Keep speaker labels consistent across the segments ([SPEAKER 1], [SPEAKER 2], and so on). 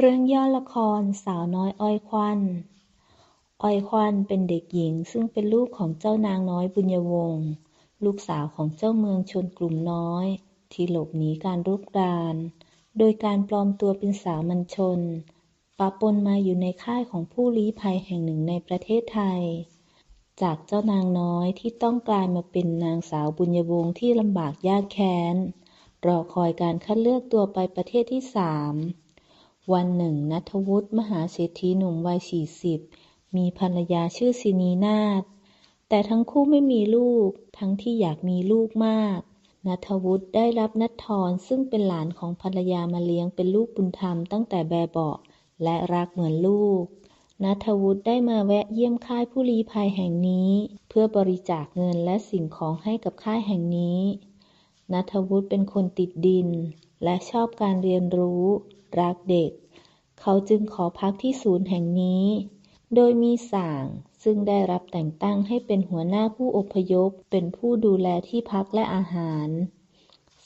[SPEAKER 1] เรื่องย่อละครสาวน้อยอ้อยควันอ้อยควันเป็นเด็กหญิงซึ่งเป็นลูกของเจ้านางน้อยบุญยวงศ์ลูกสาวของเจ้าเมืองชนกลุ่มน้อย ที่หลบหนีการรุกราน โดยการปลอมตัวเป็นสาวมัญชนปะปนมาอยู่ในค่ายของผู้ลี้ภัยแห่งหนึ่งในประเทศไทย จากเจ้านางน้อยที่ต้องกลายมาเป็นนางสาวบุญยวงศ์ที่ลำบากยากแค้นรอคอยการคัดเลือกตัวไปประเทศที่สาม วันหนึ่งนัทวุฒิมหาเศรษฐีหนุ่มวัยสี่สิบมีภรรยาชื่อสินีนาฏแต่ทั้งคู่ไม่มีลูก ทั้งที่อยากมีลูกมาก นัทวุฒิได้รับนัทธรซึ่งเป็นหลานของภรรยามาเลี้ยงเป็นลูกบุญธรรมตั้งแต่แบบเบาะและรักเหมือนลูก นัทวุฒิได้มาแวะเยี่ยมค่ายผู้ลี้ภัยแห่งนี้ เพื่อบริจาคเงินและสิ่งของให้กับค่ายแห่งนี้ นัทวุฒิเป็นคนติดดิน และชอบการเรียนรู้ รักเด็ก เขาจึงขอพักที่ศูนย์แห่งนี้ โดยมีส่างซึ่งได้รับแต่งตั้งให้เป็นหัวหน้าผู้อพยพ เป็นผู้ดูแลที่พักและอาหาร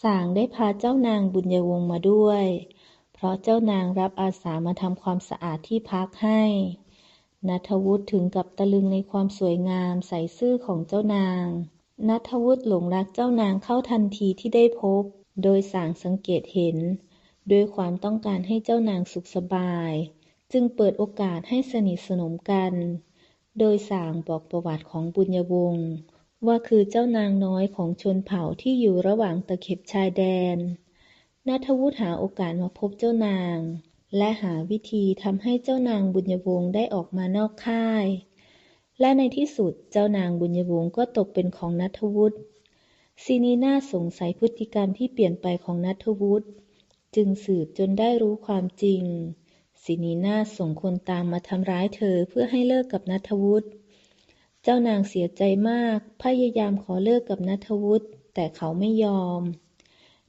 [SPEAKER 1] ส่างได้พาเจ้านางบุญยวงศ์มาด้วย เพราะเจ้านางรับอาสามาทำความสะอาดที่พักให้นัทวุฒิถึงกับตะลึงในความสวยงามใสซื่อของเจ้านางนัทวุฒิหลงรักเจ้านางเข้าทันทีที่ได้พบ โดยสางสังเกตเห็น ด้วยความต้องการให้เจ้านางสุขสบาย จึงเปิดโอกาสให้สนิทสนมกัน โดยสางบอกประวัติของบุญยวงศ์ว่าคือเจ้านางน้อยของชนเผ่าที่อยู่ระหว่างตะเข็บชายแดนนัทวุฒิหาโอกาสมาพบเจ้านาง และหาวิธีทำให้เจ้านางบุญยวงศ์ได้ออกมานอกค่าย และในที่สุดเจ้านางบุญยวงศ์ก็ตกเป็นของนัทวุฒิซีนีนาสงสัยพฤติกรรมที่เปลี่ยนไปของนัทวุฒิ จึงสืบจนได้รู้ความจริงซีนีนาส่งคนตามมาทำร้ายเธอเพื่อให้เลิกกับนัทวุฒิ เจ้านางเสียใจมาก พยายามขอเลิกกับนัทวุฒิ แต่เขาไม่ยอม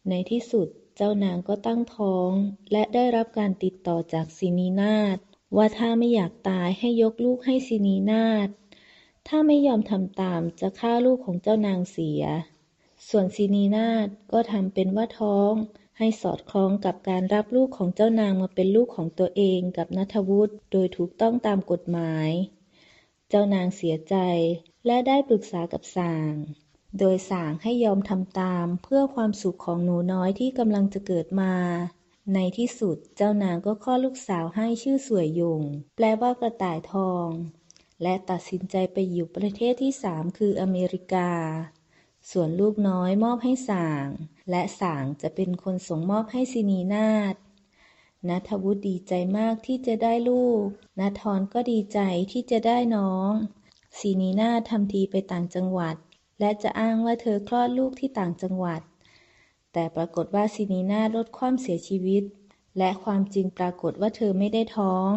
[SPEAKER 1] ในที่สุดเจ้านางก็ตั้งท้อง และได้รับการติดต่อจากซีนีนาฏว่าถ้าไม่อยากตายให้ยกลูกให้ซีนีนาฏถ้าไม่ยอมทำตามจะฆ่าลูกของเจ้านางเสีย ส่วนซีนีนาฏก็ทำเป็นว่าท้อง ให้สอดคล้องกับการรับลูกของเจ้านางมาเป็นลูกของตัวเองกับนัทวุฒิโดยถูกต้องตามกฎหมาย เจ้านางเสียใจและได้ปรึกษากับสาง โดยสางให้ยอมทำตามเพื่อความสุขของหนูน้อยที่กำลังจะเกิดมา ในที่สุดเจ้านางก็คลอดลูกสาวให้ชื่อสวยยง แปลว่ากระต่ายทอง และตัดสินใจไปอยู่ประเทศที่สามคืออเมริกา ส่วนลูกน้อยมอบให้สาง และสางจะเป็นคนส่งมอบให้ซินีนาฏนัทวุฒิดีใจมากที่จะได้ลูกนัทรก็ดีใจที่จะได้น้องซีนีนาทำทีไปต่างจังหวัด และจะอ้างว่าเธอคลอดลูกที่ต่างจังหวัด แต่ปรากฏว่าซีนีนาลดความเสียชีวิต และความจริงปรากฏว่าเธอไม่ได้ท้อง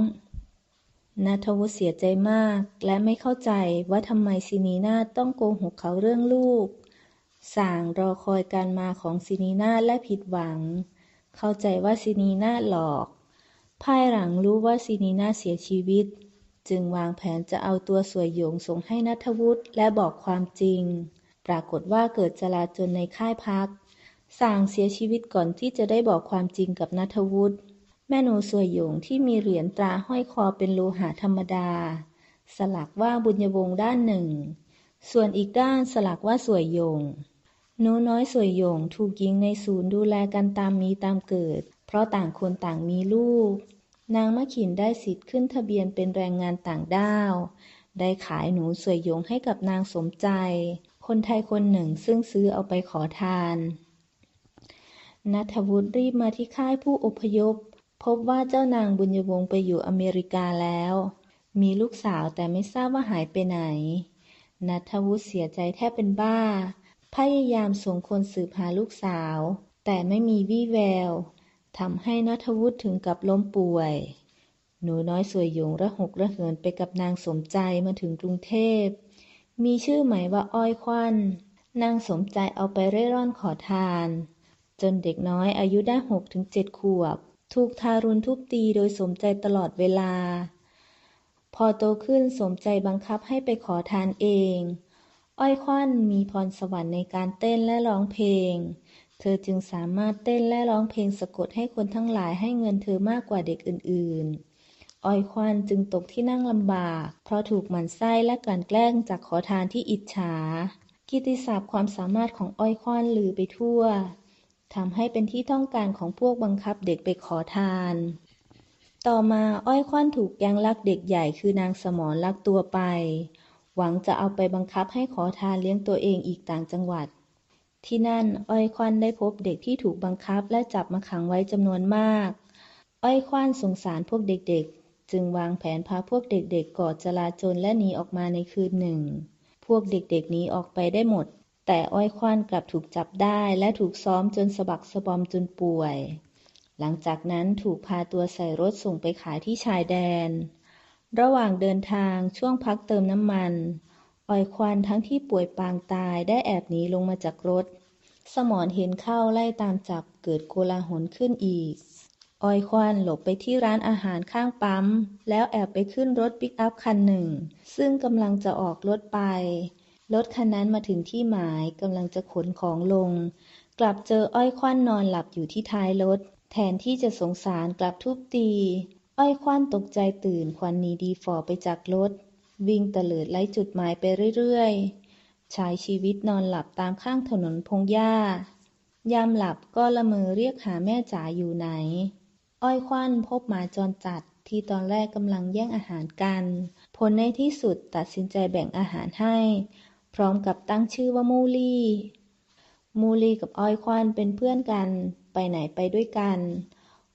[SPEAKER 1] นัทวุฒิเสียใจมาก และไม่เข้าใจว่าทำไมซินีนาต้องโกหกเขาเรื่องลูก สางรอคอยการมาของซินีนาและผิดหวัง เข้าใจว่าซินีนาหลอก ภายหลังรู้ว่าซินีนาเสียชีวิต จึงวางแผนจะเอาตัวสวยหยงส่งให้นัทวุฒิและบอกความจริง ปรากฏว่าเกิดจลาจลในค่ายพักสางเสียชีวิตก่อนที่จะได้บอกความจริงกับนัทวุฒิแม่หนูสวยหยงที่มีเหรียญตราห้อยคอเป็นโลหะธรรมดา สลักว่าบุญยวงด้านหนึ่ง ส่วนอีกด้านสลักว่าสวยหยง หนูน้อยสวยหยงถูกยิงในศูนย์ดูแลกันตามมีตามเกิด เพราะต่างคนต่างมีลูก นางมะขินได้สิทธิ์ขึ้นทะเบียนเป็นแรงงานต่างด้าว ได้ขายหนูสวยหยงให้กับนางสมใจ คนไทยคนหนึ่งซึ่งซื้อเอาไปขอทานนัทวุฒิรีบมาที่ค่ายผู้อพยพ พบว่าเจ้านางบุญยวงศ์ไปอยู่อเมริกาแล้ว มีลูกสาวแต่ไม่ทราบว่าหายไปไหนนัทวุฒิเสียใจแทบเป็นบ้า พยายามส่งคนสืบหาลูกสาว แต่ไม่มีวี่แววทำให้นัทวุฒิถึงกับล้มป่วย หนูน้อยสวยหยงระหกระเหินไปกับนางสมใจมาถึงกรุงเทพ มีชื่อหมายว่าอ้อยควัน นางสมใจเอาไปเร่ร่อนขอทาน จนเด็กน้อยอายุได้หกถึงเจ็ดขวบ ถูกทารุณทุบตีโดยสมใจตลอดเวลา พอโตขึ้นสมใจบังคับให้ไปขอทานเอง อ้อยควันมีพรสวรรค์ในการเต้นและร้องเพลง เธอจึงสามารถเต้นและร้องเพลงสะกดให้คนทั้งหลายให้เงินเธอมากกว่าเด็กอื่นๆ อ้อยควันจึงตกที่นั่งลำบาก เพราะถูกหมันไส้และกลั่นแกล้งจากขอทานที่อิจฉา กิติศัพท์ความสามารถของอ้อยควันลือไปทั่วทำให้เป็นที่ต้องการของพวกบังคับเด็กไปขอทาน ต่อมาอ้อยควันถูกแก๊งลักเด็กใหญ่คือนางสมรลักตัวไป หวังจะเอาไปบังคับให้ขอทานเลี้ยงตัวเองอีกต่างจังหวัด ที่นั่นอ้อยควันได้พบเด็กที่ถูกบังคับและจับมาขังไว้จำนวนมาก อ้อยควันสงสารพวกเด็กๆ จึงวางแผนพาพวกเด็กๆกอดจลาจลและหนีออกมาในคืนหนึ่ง พวกเด็กๆหนีออกไปได้หมด แต่อ้อยควันกลับถูกจับได้และถูกซ้อมจนสะบักสะบอมจนป่วย หลังจากนั้นถูกพาตัวใส่รถส่งไปขายที่ชายแดน ระหว่างเดินทางช่วงพักเติมน้ำมันอ้อยควันทั้งที่ป่วยปางตายได้แอบหนีลงมาจากรถ สมอนเห็นเข้าไล่ตามจับเกิดโกลาหลขึ้นอีกอ้อยควันหลบไปที่ร้านอาหารข้างปั๊ม แล้วแอบไปขึ้นรถปิกอัพคันหนึ่ง ซึ่งกำลังจะออกรถไป รถคันนั้นมาถึงที่หมายกำลังจะขนของลง กลับเจออ้อยควันนอนหลับอยู่ที่ท้ายรถแทนที่จะสงสารกลับทุบตี อ้อยควันตกใจตื่นควันนีดีฟอไปจากรถ วิ่งเตลิดไล่จุดหมายไปเรื่อยๆ ชายชีวิตนอนหลับตามข้างถนนพงหญ้า ยามหลับก็ละเมอเรียกหาแม่จ๋าอยู่ไหน อ้อยควันพบหมาจรจัดที่ตอนแรกกำลังแย่งอาหารกัน ผลในที่สุดตัดสินใจแบ่งอาหารให้ พร้อมกับตั้งชื่อว่ามูลี่ มูลี่กับอ้อยควันเป็นเพื่อนกัน ไปไหนไปด้วยกัน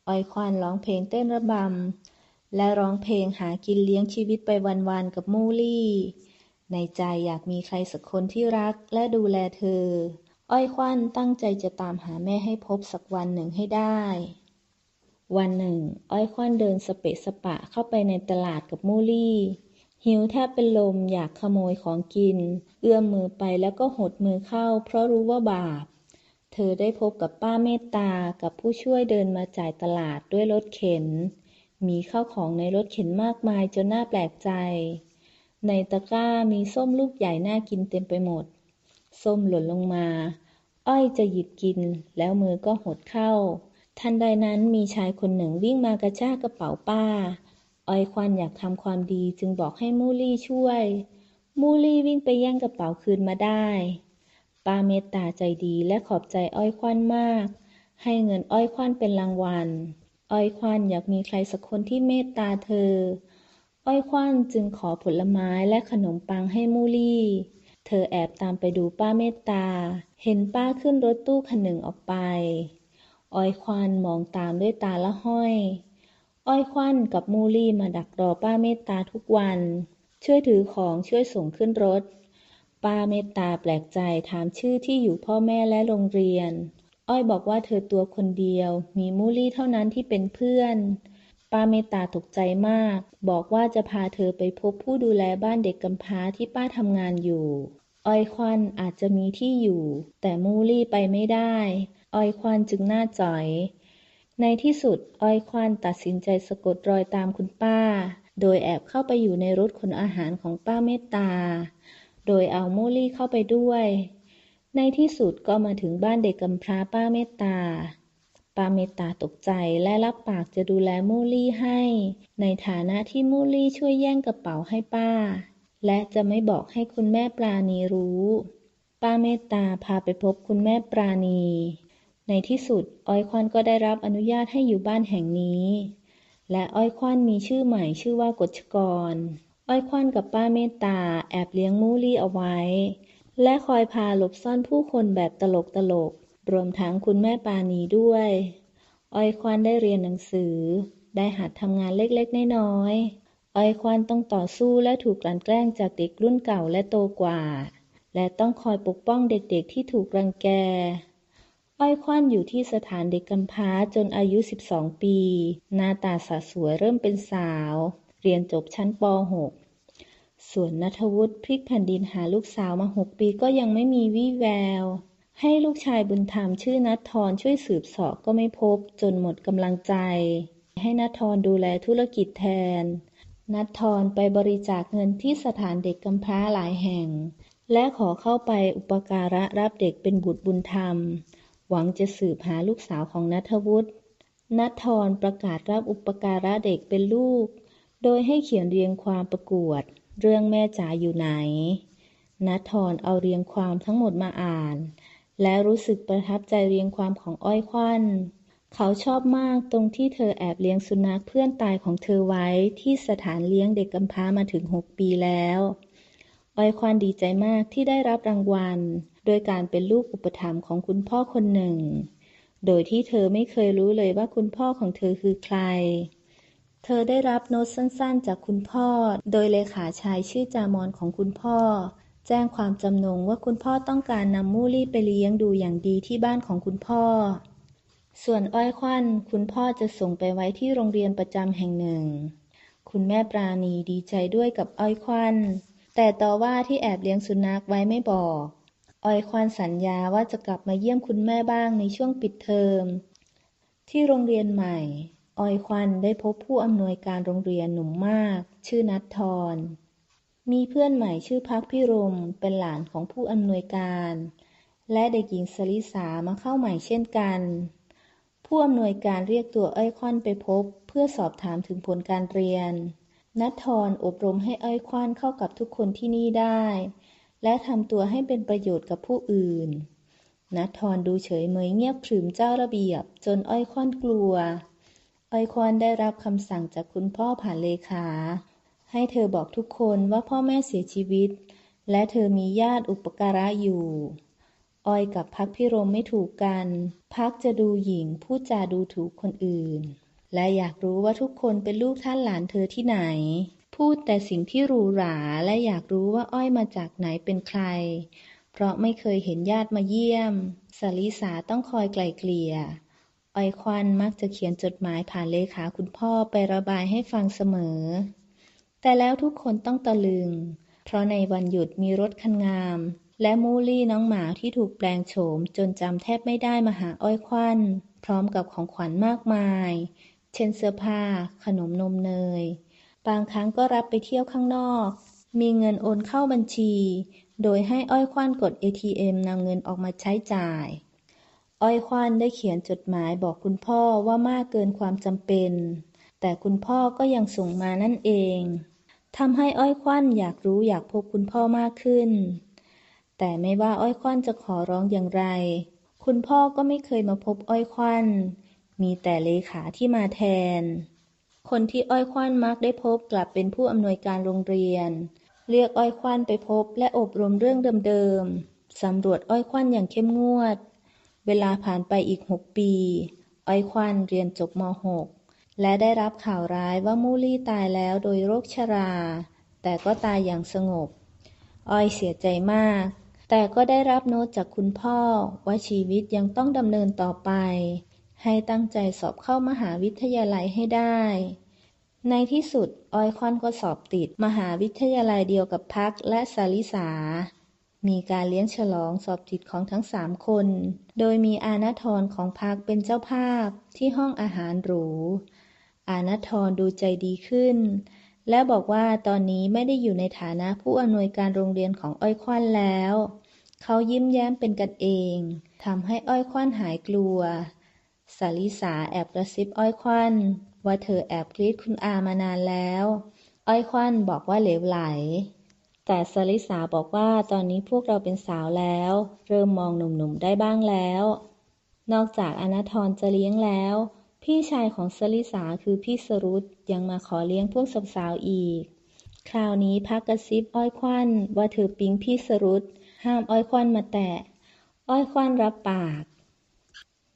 [SPEAKER 1] อ้อยควันร้องเพลงเต้นระบำ และร้องเพลงหากินเลี้ยงชีวิตไปวันๆกับมูลี่ ในใจอยากมีใครสักคนที่รักและดูแลเธอ อ้อยควันตั้งใจจะตามหาแม่ให้พบสักวันหนึ่งให้ได้ วันหนึ่ง อ้อยควันเดินสเปะสปะเข้าไปในตลาดกับมูลี่หิวแทบเป็นลมอยากขโมยของกิน เอื้อมมือไปแล้วก็หดมือเข้า เพราะรู้ว่าบาป เธอได้พบกับป้าเมตตากับผู้ช่วยเดินมาจ่ายตลาดด้วยรถเข็น มีข้าวของในรถเข็นมากมายจนน่าแปลกใจ ในตะกร้ามีส้มลูกใหญ่น่ากินเต็มไปหมด ส้มหล่นลงมา อ้อยจะหยิบกินแล้วมือก็หดเข้า ทันใดนั้นมีชายคนหนึ่งวิ่งมากระชากกระเป๋าป้า อ้อยควันอยากทำความดีจึงบอกให้มูลี่ช่วย มูลี่วิ่งไปแย่งกระเป๋าคืนมาได้ ป้าเมตตาใจดีและขอบใจอ้อยควันมาก ให้เงินอ้อยควันเป็นรางวัล อ้อยควันอยากมีใครสักคนที่เมตตาเธอ อ้อยควันจึงขอผลไม้และขนมปังให้มูลี่เธอแอบตามไปดูป้าเมตตา เห็นป้าขึ้นรถตู้คันหนึ่งออกไป อ้อยควันมองตามด้วยตาละห้อย อ้อยควันกับมูลี่มาดักรอป้าเมตตาทุกวัน ช่วยถือของช่วยส่งขึ้นรถ ป้าเมตตาแปลกใจถามชื่อที่อยู่พ่อแม่และโรงเรียน อ้อยบอกว่าเธอตัวคนเดียว มีมูลี่เท่านั้นที่เป็นเพื่อน ป้าเมตตาตกใจมาก บอกว่าจะพาเธอไปพบผู้ดูแลบ้านเด็กกำพร้าที่ป้าทำงานอยู่ อ้อยควันอาจจะมีที่อยู่ แต่มูลี่ไปไม่ได้ อ้อยควันจึงหน้าจ่อย ในที่สุด อ้อยควันตัดสินใจสะกดรอยตามคุณป้า โดยแอบเข้าไปอยู่ในรถขนอาหารของป้าเมตตา โดยเอาโมลี่เข้าไปด้วย ในที่สุดก็มาถึงบ้านเด็กกำพร้าป้าเมตตา ป้าเมตตาตกใจและรับปากจะดูแลโมลี่ให้ ในฐานะที่โมลี่ช่วยแย่งกระเป๋าให้ป้า และจะไม่บอกให้คุณแม่ปราณีรู้ ป้าเมตตาพาไปพบคุณแม่ปราณี ในที่สุดอ้อยควันก็ได้รับอนุญาตให้อยู่บ้านแห่งนี้ และอ้อยควันมีชื่อใหม่ชื่อว่ากฎชกร อ้อยควันกับป้าเมตตาแอบเลี้ยงมูลี่เอาไว้ และคอยพาหลบซ่อนผู้คนแบบตลกตลก รวมทั้งคุณแม่ปานีด้วย อ้อยควันได้เรียนหนังสือ ได้หัดทำงานเล็กๆ น้อยๆ อ้อยควันต้องต่อสู้และถูกกลั่นแกล้งจากเด็กรุ่นเก่าและโตกว่า และต้องคอยปกป้องเด็กๆที่ถูกรังแก อ้อยควันอยู่ที่สถานเด็กกำพร้าจนอายุ 12 ปี หน้าตาสาสวยเริ่มเป็นสาวเรียนจบชั้นป .6 ส่วนนัทวุฒิพลิกแผ่นดินหาลูกสาวมา6ปีก็ยังไม่มีวี่แวว ให้ลูกชายบุญธรรมชื่อนัททรช่วยสืบสอบก็ไม่พบจนหมดกำลังใจ ให้นัททรดูแลธุรกิจแทน นัททรไปบริจาคเงินที่สถานเด็กกำพร้าหลายแห่ง และขอเข้าไปอุปการะรับเด็กเป็นบุตรบุญธรรม หวังจะสืบหาลูกสาวของนัทวุฒินัทธรประกาศรับอุปการะเด็กเป็นลูก โดยให้เขียนเรียงความประกวด เรื่องแม่จ๋าอยู่ไหนนัทธรเอาเรียงความทั้งหมดมาอ่าน และรู้สึกประทับใจเรียงความของอ้อยควันเขาชอบมากตรงที่เธอแอบเลี้ยงสุนัขเพื่อนตายของเธอไว้ที่สถานเลี้ยงเด็กกำพร้ามาถึงหกปีแล้ว อ้อยควันดีใจมากที่ได้รับรางวัล โดยการเป็นลูกอุปถัมภ์ของคุณพ่อคนหนึ่ง โดยที่เธอไม่เคยรู้เลยว่าคุณพ่อของเธอคือใคร เธอได้รับโน้ตสั้น ๆ จากคุณพ่อ โดยเลขาชายชื่อจามอนของคุณพ่อ แจ้งความจำนงว่าคุณพ่อต้องการนำมูลี่ไปเลี้ยงดูอย่างดีที่บ้านของคุณพ่อ ส่วนอ้อยควันคุณพ่อจะส่งไปไว้ที่โรงเรียนประจำแห่งหนึ่ง คุณแม่ปราณีดีใจด้วยกับอ้อยควันแต่ต่อว่าที่แอบเลี้ยงสุนัขไว้ไม่บอกอ้อยควันสัญญาว่าจะกลับมาเยี่ยมคุณแม่บ้างในช่วงปิดเทอม ที่โรงเรียนใหม่ อ้อยควันได้พบผู้อำนวยการโรงเรียนหนุ่มมาก ชื่อนัททร มีเพื่อนใหม่ชื่อพักพิรม เป็นหลานของผู้อำนวยการ และเด็กหญิงสลิสามาเข้าใหม่เช่นกัน ผู้อำนวยการเรียกตัวอ้อยควันไปพบ เพื่อสอบถามถึงผลการเรียน นัททรอบรมให้อ้อยควันเข้ากับทุกคนที่นี่ได้ และทำตัวให้เป็นประโยชน์กับผู้อื่นนัททรดูเฉยเมยเงียบขรึมเจ้าระเบียบ จนอ้อยควันกลัว อ้อยควันได้รับคำสั่งจากคุณพ่อผ่านเลขา ให้เธอบอกทุกคนว่าพ่อแม่เสียชีวิต และเธอมีญาติอุปการะอยู่ อ้อยกับพักพิรมไม่ถูกกัน พักจะดูหญิงพูดจาดูถูกคนอื่น และอยากรู้ว่าทุกคนเป็นลูกท่านหลานเธอที่ไหน พูดแต่สิ่งที่หรูหราและอยากรู้ว่าอ้อยมาจากไหนเป็นใคร เพราะไม่เคยเห็นญาติมาเยี่ยมสลิสาต้องคอยไกล่เกลี่ย อ้อยควันมักจะเขียนจดหมายผ่านเลขาคุณพ่อไประบายให้ฟังเสมอ แต่แล้วทุกคนต้องตะลึง เพราะในวันหยุดมีรถคันงาม และมูลี่น้องหมาที่ถูกแปลงโฉมจนจำแทบไม่ได้มาหาอ้อยควันพร้อมกับของขวัญมากมาย เช่นเสื้อผ้า ขนมนมเนย บางครั้งก็รับไปเที่ยวข้างนอก มีเงินโอนเข้าบัญชี โดยให้อ้อยควันกด ATM นำเงินออกมาใช้จ่าย อ้อยควันได้เขียนจดหมายบอกคุณพ่อว่ามากเกินความจำเป็น แต่คุณพ่อก็ยังส่งมานั่นเองทำให้อ้อยควันอยากรู้อยากพบคุณพ่อมากขึ้น แต่ไม่ว่าอ้อยควันจะขอร้องอย่างไร คุณพ่อก็ไม่เคยมาพบอ้อยควันมีแต่เลขาที่มาแทน คนที่อ้อยควันมักได้พบกลับเป็นผู้อำนวยการโรงเรียน เรียกอ้อยควันไปพบและอบรมเรื่องเดิมๆสำรวจอ้อยควันอย่างเข้มงวด เวลาผ่านไปอีกหกปี อ้อยควันเรียนจบม .6 และได้รับข่าวร้ายว่ามูลี่ตายแล้วโดยโรคชรา แต่ก็ตายอย่างสงบ อ้อยเสียใจมาก แต่ก็ได้รับโน้ตจากคุณพ่อว่าชีวิตยังต้องดำเนินต่อไป ให้ตั้งใจสอบเข้ามหาวิทยาลัยให้ได้ ในที่สุด อ้อยคอนก็สอบติดมหาวิทยาลัยเดียวกับพักและสาลิสา มีการเลี้ยงฉลองสอบติดของทั้งสามคน โดยมีอาณาทรของพักเป็นเจ้าภาพที่ห้องอาหารหรู อาณาทรดูใจดีขึ้น และบอกว่าตอนนี้ไม่ได้อยู่ในฐานะผู้อำนวยการโรงเรียนของอ้อยควันแล้ว เขายิ้มแย้มเป็นกันเองทำให้อ้อยควันหายกลัวสาลิสาแอบกระซิบอ้อยควันว่าเธอแอบกรีดคุณอามานานแล้ว อ้อยควันบอกว่าเหลวไหล แต่สาลิสาบอกว่าตอนนี้พวกเราเป็นสาวแล้ว เริ่มมองหนุ่มๆได้บ้างแล้ว นอกจากอนาทรจะเลี้ยงแล้ว พี่ชายของสลิสาคือพี่สรุตยังมาขอเลี้ยงพวกสาวๆอีก คราวนี้พักกระซิบอ้อยควันว่าเธอปิ๊งพี่สรุตห้ามอ้อยควันมาแตะ อ้อยควันรับปาก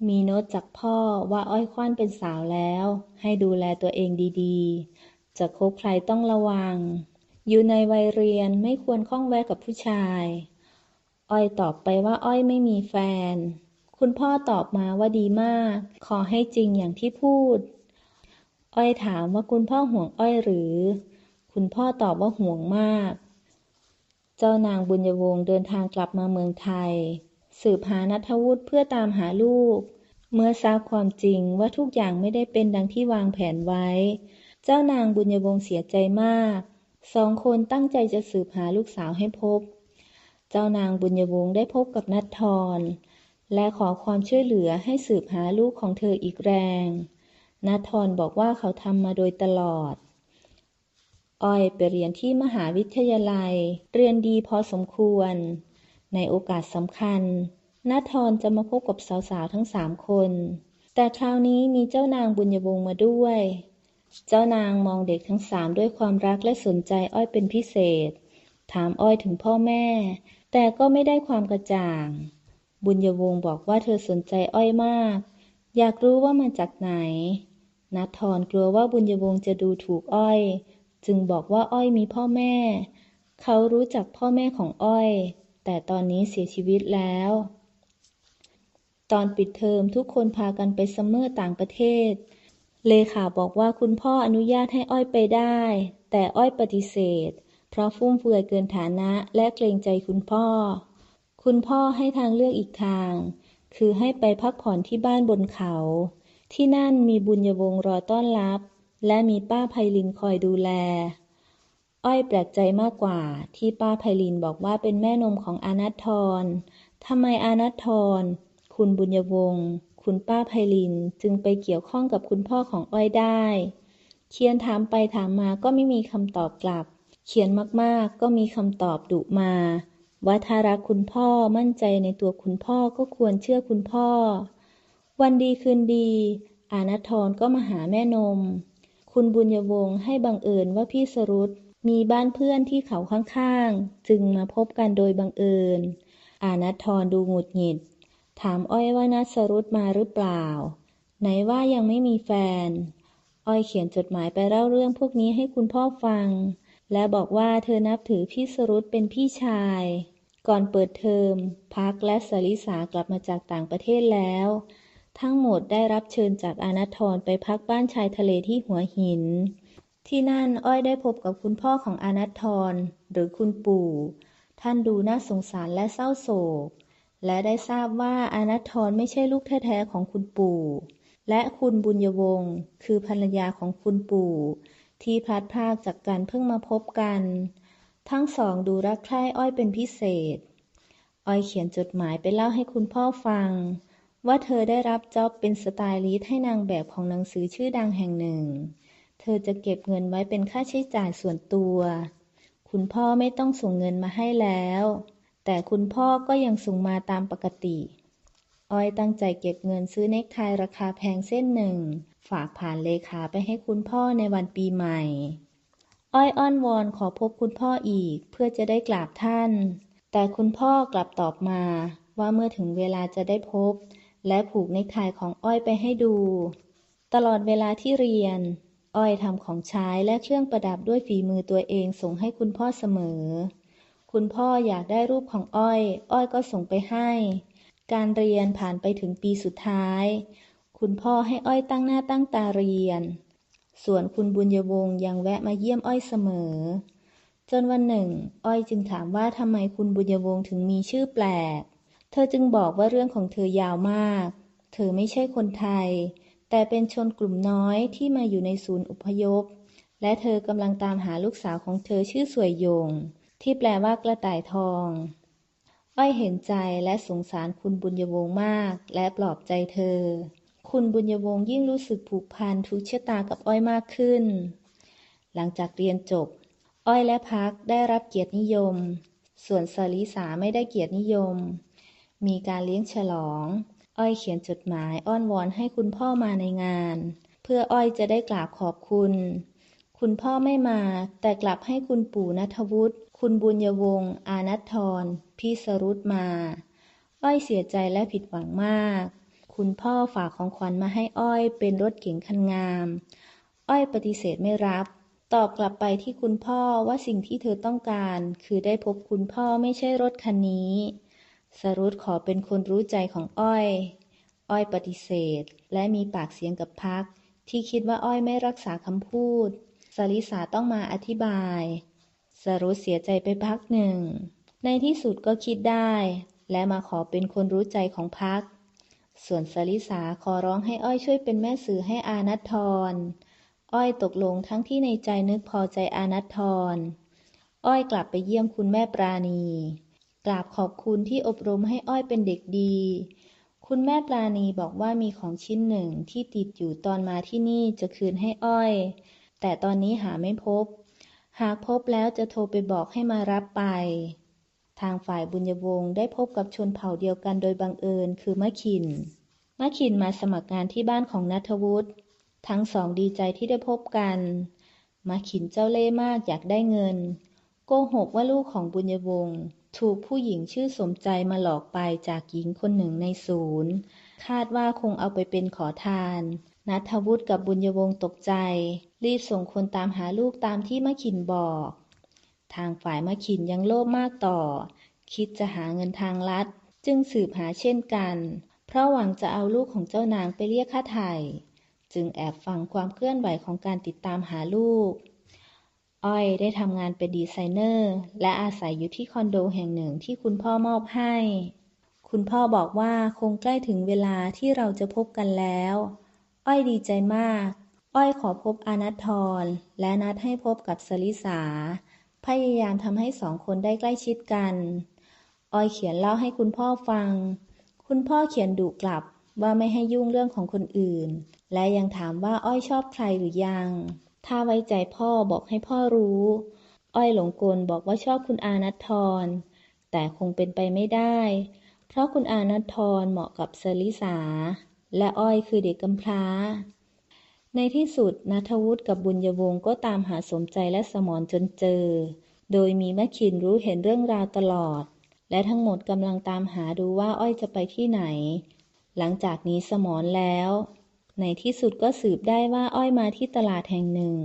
[SPEAKER 1] มีโน้ตจากพ่อว่าอ้อยควันเป็นสาวแล้ว ให้ดูแลตัวเองดีๆ จะคบใครต้องระวัง อยู่ในวัยเรียนไม่ควรข้องแวะกับผู้ชาย อ้อยตอบไปว่าอ้อยไม่มีแฟน คุณพ่อตอบมาว่าดีมาก ขอให้จริงอย่างที่พูด อ้อยถามว่าคุณพ่อห่วงอ้อยหรือ คุณพ่อตอบว่าห่วงมาก เจ้านางบุญยวงศ์เดินทางกลับมาเมืองไทย สืบหานัทวุฒิเพื่อตามหาลูก เมื่อทราบความจริงว่าทุกอย่างไม่ได้เป็นดังที่วางแผนไว้ เจ้านางบุญยวงศ์เสียใจมาก สองคนตั้งใจจะสืบหาลูกสาวให้พบ เจ้านางบุญยวงศ์ได้พบกับนัททรและขอความช่วยเหลือให้สืบหาลูกของเธออีกแรง นัททรบอกว่าเขาทำมาโดยตลอด อ้อยไปเรียนที่มหาวิทยาลัย เรียนดีพอสมควร ในโอกาสสำคัญนัททรจะมาพบกับสาวๆทั้งสามคน แต่คราวนี้มีเจ้านางบุญยวงศ์มาด้วย เจ้านางมองเด็กทั้งสามด้วยความรักและสนใจอ้อยเป็นพิเศษ ถามอ้อยถึงพ่อแม่ แต่ก็ไม่ได้ความกระจ่าง บุญยวงศ์บอกว่าเธอสนใจอ้อยมาก อยากรู้ว่ามาจากไหนนัททรกลัวว่าบุญยวงศ์จะดูถูกอ้อย จึงบอกว่าอ้อยมีพ่อแม่ เขารู้จักพ่อแม่ของอ้อย แต่ตอนนี้เสียชีวิตแล้ว ตอนปิดเทอมทุกคนพากันไปซัมเมอร์ต่างประเทศ เลขาบอกว่าคุณพ่ออนุญาตให้อ้อยไปได้ แต่อ้อยปฏิเสธ เพราะฟุ่มเฟือยเกินฐานะและเกรงใจคุณพ่อ คุณพ่อให้ทางเลือกอีกทาง คือให้ไปพักผ่อนที่บ้านบนเขา ที่นั่นมีบุญยวงศ์รอต้อนรับ และมีป้าไพลินคอยดูแล อ้อยแปลกใจมากกว่าที่ป้าไพลินบอกว่าเป็นแม่นมของอานัททรทำไมอานัททรคุณบุญยวงศ์ คุณป้าไพลินจึงไปเกี่ยวข้องกับคุณพ่อของอ้อยได้เขียนถามไปถามมาก็ไม่มีคำตอบกลับ เขียนมากๆก็มีคำตอบดุมา ว่าถ้ารักคุณพ่อมั่นใจในตัวคุณพ่อก็ควรเชื่อคุณพ่อ วันดีคืนดี อานัทรก็มาหาแม่นม คุณบุญยวงศ์ให้บังเอิญว่าพี่สรุตมีบ้านเพื่อนที่เขาข้างๆ จึงมาพบกันโดยบังเอิญ อานัทรดูหงุดหงิด ถามอ้อยว่านัทสรุตมาหรือเปล่า ไหนว่ายังไม่มีแฟน อ้อยเขียนจดหมายไปเล่าเรื่องพวกนี้ให้คุณพ่อฟัง และบอกว่าเธอนับถือพี่สรุตเป็นพี่ชาย ก่อนเปิดเทอม พักและสลิสากลับมาจากต่างประเทศแล้ว ทั้งหมดได้รับเชิญจากอานัทรไปพักบ้านชายทะเลที่หัวหิน ที่นั่นอ้อยได้พบกับคุณพ่อของอานัทรหรือคุณปู่ ท่านดูน่าสงสารและเศร้าโศก และได้ทราบว่าอานัทรไม่ใช่ลูกแท้ๆของคุณปู่ และคุณบุญยวงศ์คือภรรยาของคุณปู่ ที่พลัดพรากจากกันเพิ่งมาพบกัน ทั้งสองดูรักใคร่อ้อยเป็นพิเศษ อ้อยเขียนจดหมายไปเล่าให้คุณพ่อฟัง ว่าเธอได้รับจ็อบเป็นสไตลิสต์ให้นางแบบของหนังสือชื่อดังแห่งหนึ่ง เธอจะเก็บเงินไว้เป็นค่าใช้จ่ายส่วนตัว คุณพ่อไม่ต้องส่งเงินมาให้แล้ว แต่คุณพ่อก็ยังส่งมาตามปกติอ้อยตั้งใจเก็บเงินซื้อเนคไทราคาแพงเส้นหนึ่ง ฝากผ่านเลขาไปให้คุณพ่อในวันปีใหม่ อ้อยอ้อนวอนขอพบคุณพ่ออีกเพื่อจะได้กราบท่าน แต่คุณพ่อกลับตอบมาว่าเมื่อถึงเวลาจะได้พบ และผูกในคไทของอ้อยไปให้ดู ตลอดเวลาที่เรียน อ้อยทำของใช้และเครื่องประดับด้วยฝีมือตัวเองส่งให้คุณพ่อเสมอ คุณพ่ออยากได้รูปของอ้อย อ้อยก็ส่งไปให้ การเรียนผ่านไปถึงปีสุดท้าย คุณพ่อให้อ้อยตั้งหน้าตั้งตาเรียน ส่วนคุณบุญยวงศ์ยังแวะมาเยี่ยมอ้อยเสมอ จนวันหนึ่ง อ้อยจึงถามว่าทำไมคุณบุญยวงศ์ถึงมีชื่อแปลก เธอจึงบอกว่าเรื่องของเธอยาวมาก เธอไม่ใช่คนไทย แต่เป็นชนกลุ่มน้อยที่มาอยู่ในศูนย์อพยพ และเธอกำลังตามหาลูกสาวของเธอชื่อสวยยง ที่แปลว่ากระต่ายทอง อ้อยเห็นใจและสงสารคุณบุญยวงมาก และปลอบใจเธอ คุณบุญยวงยิ่งรู้สึกผูกพันทุกชะตากับอ้อยมากขึ้น หลังจากเรียนจบ อ้อยและพักได้รับเกียรตินิยม ส่วนสลิสาไม่ได้เกียรตินิยม มีการเลี้ยงฉลอง อ้อยเขียนจดหมายอ้อนวอนให้คุณพ่อมาในงาน เพื่ออ้อยจะได้กราบขอบคุณ คุณพ่อไม่มา แต่กลับให้คุณปู่นัทวุฒิ คุณบุญยวงศ์ อานัททรพี่สรุตมา อ้อยเสียใจและผิดหวังมาก คุณพ่อฝากของขวัญมาให้อ้อยเป็นรถเก๋งคันงาม อ้อยปฏิเสธไม่รับ ตอบกลับไปที่คุณพ่อว่าสิ่งที่เธอต้องการ คือได้พบคุณพ่อไม่ใช่รถคันนี้ สรุตขอเป็นคนรู้ใจของอ้อย อ้อยปฏิเสธ และมีปากเสียงกับพัก ที่คิดว่าอ้อยไม่รักษาคำพูดสลิสาต้องมาอธิบาย สรุเสียใจไปพักหนึ่ง ในที่สุดก็คิดได้ และมาขอเป็นคนรู้ใจของพัก ส่วนสลิสาขอร้องให้อ้อยช่วยเป็นแม่สื่อให้อานัททร อ้อยตกลงทั้งที่ในใจนึกพอใจอานัททร อ้อยกลับไปเยี่ยมคุณแม่ปราณี กราบขอบคุณที่อบรมให้อ้อยเป็นเด็กดี คุณแม่ปราณีบอกว่ามีของชิ้นหนึ่งที่ติดอยู่ตอนมาที่นี่จะคืนให้อ้อย แต่ตอนนี้หาไม่พบ หากพบแล้วจะโทรไปบอกให้มารับไป ทางฝ่ายบุญยวงศ์ได้พบกับชนเผ่าเดียวกันโดยบังเอิญคือมะขินมะขินมาสมัครงานที่บ้านของนัทวุฒิทั้งสองดีใจที่ได้พบกันมะขินเจ้าเล่ห์มากอยากได้เงิน โกหกว่าลูกของบุญยวงศ์ถูกผู้หญิงชื่อสมใจมาหลอกไปจากหญิงคนหนึ่งในศูนย์ คาดว่าคงเอาไปเป็นขอทาน นัทวุฒิกับบุญยวงศ์ตกใจ รีบส่งคนตามหาลูกตามที่มะขินบอก ทางฝ่ายมะขินยังโลภมากต่อ คิดจะหาเงินทางลัด จึงสืบหาเช่นกัน เพราะหวังจะเอาลูกของเจ้านางไปเรียกค่าไถ่จึงแอบฟังความเคลื่อนไหวของการติดตามหาลูก อ้อยได้ทำงานเป็นดีไซเนอร์ และอาศัยอยู่ที่คอนโดแห่งหนึ่งที่คุณพ่อมอบให้ คุณพ่อบอกว่าคงใกล้ถึงเวลาที่เราจะพบกันแล้ว อ้อยดีใจมาก อ้อยขอพบอานัททรและนัดให้พบกับสลิสา พยายามทำให้สองคนได้ใกล้ชิดกัน อ้อยเขียนเล่าให้คุณพ่อฟัง คุณพ่อเขียนดุกลับว่าไม่ให้ยุ่งเรื่องของคนอื่น และยังถามว่าอ้อยชอบใครหรือยัง ถ้าไว้ใจพ่อบอกให้พ่อรู้ อ้อยหลงกลบอกว่าชอบคุณอานัททรแต่คงเป็นไปไม่ได้ เพราะคุณอานัททรเหมาะกับเซลิสา และอ้อยคือเด็กกำพร้า ในที่สุดนัทวุฒิกับบุญยวงศ์ก็ตามหาสมใจและสมรจนเจอ โดยมีแม่ขินรู้เห็นเรื่องราวตลอด และทั้งหมดกำลังตามหาดูว่าอ้อยจะไปที่ไหน หลังจากนี้สมรแล้ว ในที่สุดก็สืบได้ว่าอ้อยมาที่ตลาดแห่งหนึ่ง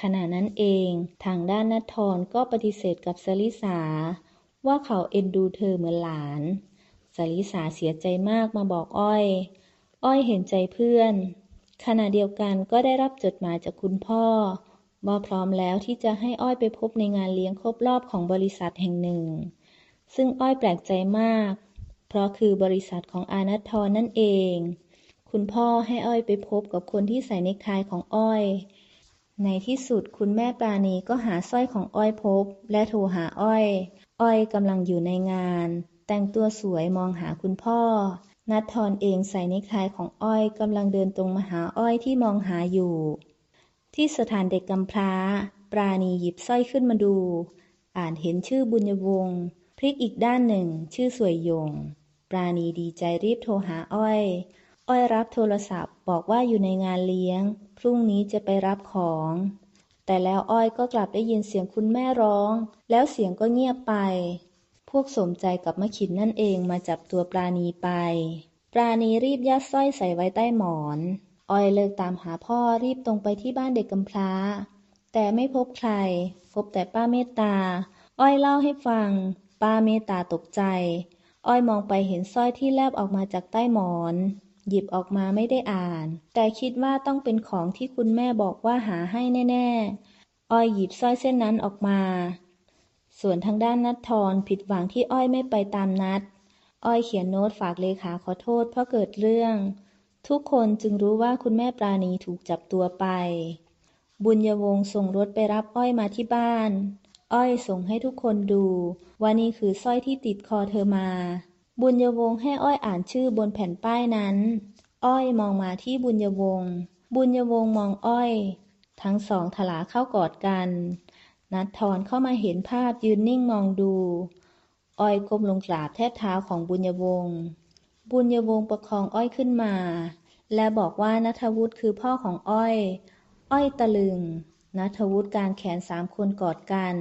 [SPEAKER 1] ขณะนั้นเองทางด้านนัททรก็ปฏิเสธกับสลิสา ว่าเขาเอ็นดูเธอเหมือนหลาน สลิสาเสียใจมากมาบอกอ้อย อ้อยเห็นใจเพื่อน ขณะเดียวกันก็ได้รับจดหมายจากคุณพ่อว่าพร้อมแล้วที่จะให้อ้อยไปพบในงานเลี้ยงครบรอบของบริษัทแห่งหนึ่ง ซึ่งอ้อยแปลกใจมาก เพราะคือบริษัทของอานัททรนั่นเอง คุณพ่อให้อ้อยไปพบกับคนที่ใส่เนคไทของอ้อยในที่สุดคุณแม่ปราณีก็หาสร้อยของอ้อยพบ และโทรหาอ้อย อ้อยกำลังอยู่ในงาน แต่งตัวสวยมองหาคุณพ่อ นัดทอนเองใส่เนคไทของอ้อยกำลังเดินตรงมาหาอ้อยที่มองหาอยู่ ที่สถานเด็กกำพร้า ปราณีหยิบสร้อยขึ้นมาดู อ่านเห็นชื่อบุญยวงศ์พลิกอีกด้านหนึ่ง ชื่อสวยยง ปราณีดีใจรีบโทรหาอ้อย อ้อยรับโทรศัพท์ บอกว่าอยู่ในงานเลี้ยง พรุ่งนี้จะไปรับของ แต่แล้วอ้อยก็กลับได้ยินเสียงคุณแม่ร้อง แล้วเสียงก็เงียบไป พวกสมใจกับมะขินนั่นเองมาจับตัวปราณีไป ปราณีรีบยัดสร้อยใส่ไว้ใต้หมอนอ้อยเลิกตามหาพ่อรีบตรงไปที่บ้านเด็กกำพร้า แต่ไม่พบใคร พบแต่ป้าเมตตา อ้อยเล่าให้ฟัง ป้าเมตตาตกใจ อ้อยมองไปเห็นสร้อยที่แลบออกมาจากใต้หมอน หยิบออกมาไม่ได้อ่าน แต่คิดว่าต้องเป็นของที่คุณแม่บอกว่าหาให้แน่ ๆ อ้อยหยิบสร้อยเส้นนั้นออกมา ส่วนทางด้านนัดทรผิดหวังที่อ้อยไม่ไปตามนัด อ้อยเขียนโน้ตฝากเลขาขอโทษเพราะเกิดเรื่อง ทุกคนจึงรู้ว่าคุณแม่ปราณีถูกจับตัวไป บุญยวงศ์ส่งรถไปรับอ้อยมาที่บ้าน อ้อยส่งให้ทุกคนดู ว่านี่คือสร้อยที่ติดคอเธอมา บุญยวงให้อ้อยอ่านชื่อบนแผ่นป้ายนั้น อ้อยมองมาที่บุญยวงบุญยวงมองอ้อย ทั้งสองถลาเข้ากอดกัน นัดทอนเข้ามาเห็นภาพยืนนิ่งมองดู อ้อยก้มลงกราบแทบเท้าของบุญยวงศ์บุญยวงศ์ประคองอ้อยขึ้นมา และบอกว่านัทวุฒิคือพ่อของอ้อย อ้อยตะลึง นัทวุฒิการแขนสามคนกอดกัน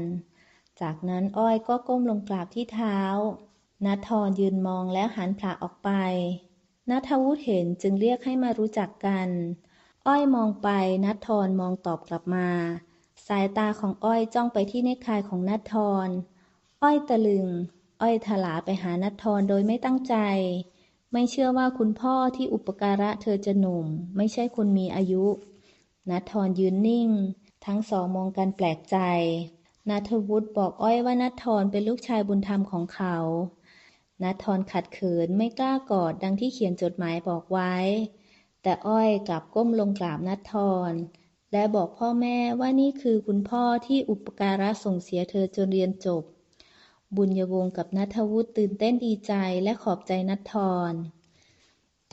[SPEAKER 1] จากนั้นอ้อยก็ก้มลงกราบที่เท้านัทธรยืนมองแล้วหันผละออกไปนัทวุฒิเห็นจึงเรียกให้มารู้จักกัน อ้อยมองไปนัทธรมองตอบกลับมา สายตาของอ้อยจ้องไปที่เนคไทของนัทธรอ้อยตะลึง อ้อยถลาไปหานัทธรโดยไม่ตั้งใจ ไม่เชื่อว่าคุณพ่อที่อุปการะเธอจะหนุ่ม ไม่ใช่คนมีอายุ นัทธรยืนนิ่ง ทั้งสองมองกันแปลกใจนัทวุฒิบอกอ้อยว่านัทธรเป็นลูกชายบุญธรรมของเขานัททรขัดเขินไม่กล้ากอดดังที่เขียนจดหมายบอกไว้ แต่อ้อยกลับก้มลงกราบนัททร และบอกพ่อแม่ว่านี่คือคุณพ่อที่อุปการะส่งเสียเธอจนเรียนจบ บุญยวงกับนัทวุฒิตื่นเต้นดีใจและขอบใจนัททร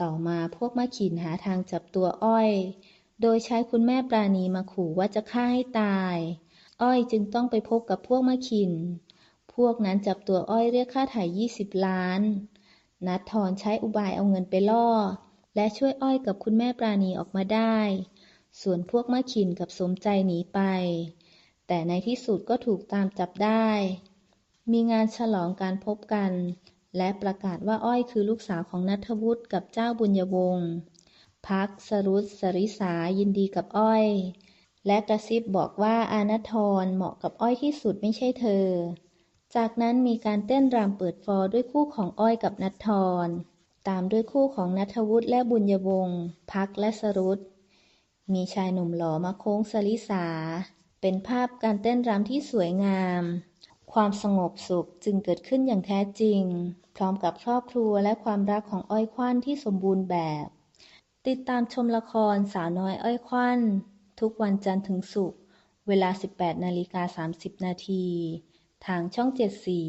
[SPEAKER 1] ต่อมาพวกมะขินหาทางจับตัวอ้อย โดยใช้คุณแม่ปราณีมาขู่ว่าจะฆ่าให้ตาย อ้อยจึงต้องไปพบกับพวกมะขิน พวกนั้นจับตัวอ้อยเรียกค่าไถ่ยี่สิบล้าน นัดทอนใช้อุบายเอาเงินไปล่อ และช่วยอ้อยกับคุณแม่ปราณีออกมาได้ ส่วนพวกมะขินกับสมใจหนีไป แต่ในที่สุดก็ถูกตามจับได้ มีงานฉลองการพบกัน และประกาศว่าอ้อยคือลูกสาวของนัทวุฒิกับเจ้าบุญยวงศ์พักสรุตสริสายินดีกับอ้อย และกระซิบบอกว่าอาณทรเหมาะกับอ้อยที่สุดไม่ใช่เธอ จากนั้นมีการเต้นรำเปิดฟอด้วยคู่ของอ้อยกับนัททร ตามด้วยคู่ของนัทวุฒิและบุญยวงศ์พักและสรุต มีชายหนุ่มหล่อมาโค้งสริสา เป็นภาพการเต้นรำที่สวยงาม ความสงบสุขจึงเกิดขึ้นอย่างแท้จริง พร้อมกับครอบครัวและความรักของอ้อยควันที่สมบูรณ์แบบ ติดตามชมละครสาวน้อยอ้อยควันทุกวันจันทร์ถึงศุกร์เวลา 18นาฬิกา30 นาที ทางช่องเจ็ดสี